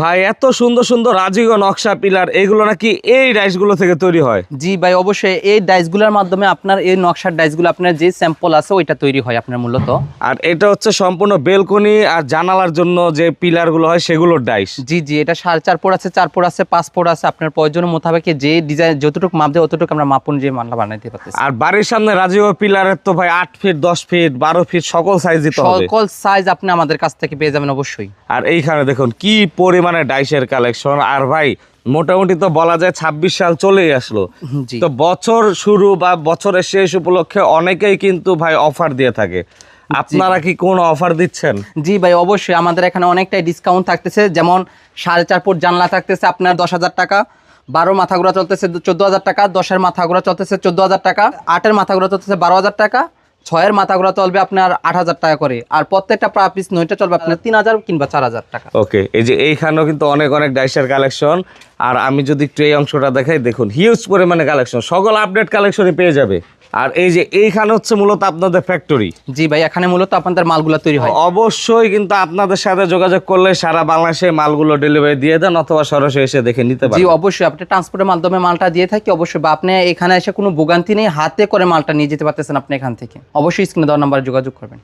ভাই এত সুন্দর সুন্দর রাজিগো নকশা পিলার এগুলো নাকি এই ডাইসগুলো থেকে তৈরি হয়? জি ভাই অবশ্যই এই ডাইসগুলোর মাধ্যমে আপনার এই নকশার ডাইসগুলো আপনার যে স্যাম্পল আছে ওইটা তৈরি হয় আপনার মূলত। আর এটা হচ্ছে সম্পূর্ণ বেলকনি আর জানালার জন্য যে পিলারগুলো হয় সেগুলোর ডাইস জি জি এটা সাড়ে চার ফুট আছে চার ফুট আছে পাঁচ ফুট আছে আপনার প্রয়োজন মোতাবেক যে ডিজাইন যতটুকু মাপ দেয় অতটুকু আমরা মাপ অনুযায়ী মানলা বানাইতে পারতেছি। আর বাড়ির সামনে রাজিগো পিলারের তো ভাই আট ফিট দশ ফিট বারো ফিট সকল সাইজ দিতে হবে। সকল সাইজ আপনি আমাদের কাছ থেকে পেয়ে যাবেন অবশ্যই। আর এইখানে দেখুন কি পরিমাণে ডাইসের কালেকশন। আর ভাই মোটামুটি তো বলা যায় ছাব্বিশ সাল চলেই আসলো। তো বছর শুরু বা বছরের শেষ উপলক্ষে অনেকেই কিন্তু ভাই অফার দিয়ে থাকে। আপনারা কি কোন অফার দিচ্ছেন? জি ভাই অবশ্যই আমাদের এখানে অনেকটাই ডিসকাউন্ট থাকতেছে। যেমন সাড়ে চার ফুট জানলা থাকতেছে আপনার দশ হাজার টাকা বারো মাথাগুড়া চলতেছে চোদ্দ হাজার টাকা দশের মাথাগুড়া চলতেছে চোদ্দ হাজার টাকা আটের মাথাগুড়া চলতেছে বারো হাজার টাকা ছয়ের মাথাগুলো চলবে আপনার আট হাজার টাকা করে। আর প্রত্যেকটা পিস নয়টা চলবে আপনার তিন হাজার কিংবা চার হাজার টাকা। ওকে, এই যে এইখানেও কিন্তু অনেক অনেক ডাইসের কালেকশন। আর আমি যদি একটু এই অংশটা দেখাই, দেখুন হিউজ পরিমাণে কালেকশন। সকল আপডেট কালেকশনই পেয়ে যাবে। আর এই যে এইখানে হচ্ছে মূলত আপনাদের ফ্যাক্টরি জি ভাই এখানে মূলত আপনাদের মালগুলো তৈরি হয়। অবশ্যই কিন্তু আপনাদের সাথে যোগাযোগ করলে সারা বাংলাদেশে মালগুলো ডেলিভারি দিয়ে দেন অথবা সরাসরি এসে দেখে নিতে পারেন জি অবশ্যই। আপনি ট্রান্সপোর্টের মাধ্যমে মালটা দিয়ে থাকি অবশ্যই। বা আপনি এখানে এসে কোনো ভোগান্তি নেই হাতে করে মালটা নিয়ে যেতে পারতেছেন আপনি এখান থেকে। অবশ্যই স্ক্রিনে দেওয়ার নাম্বারে যোগাযোগ করবেন।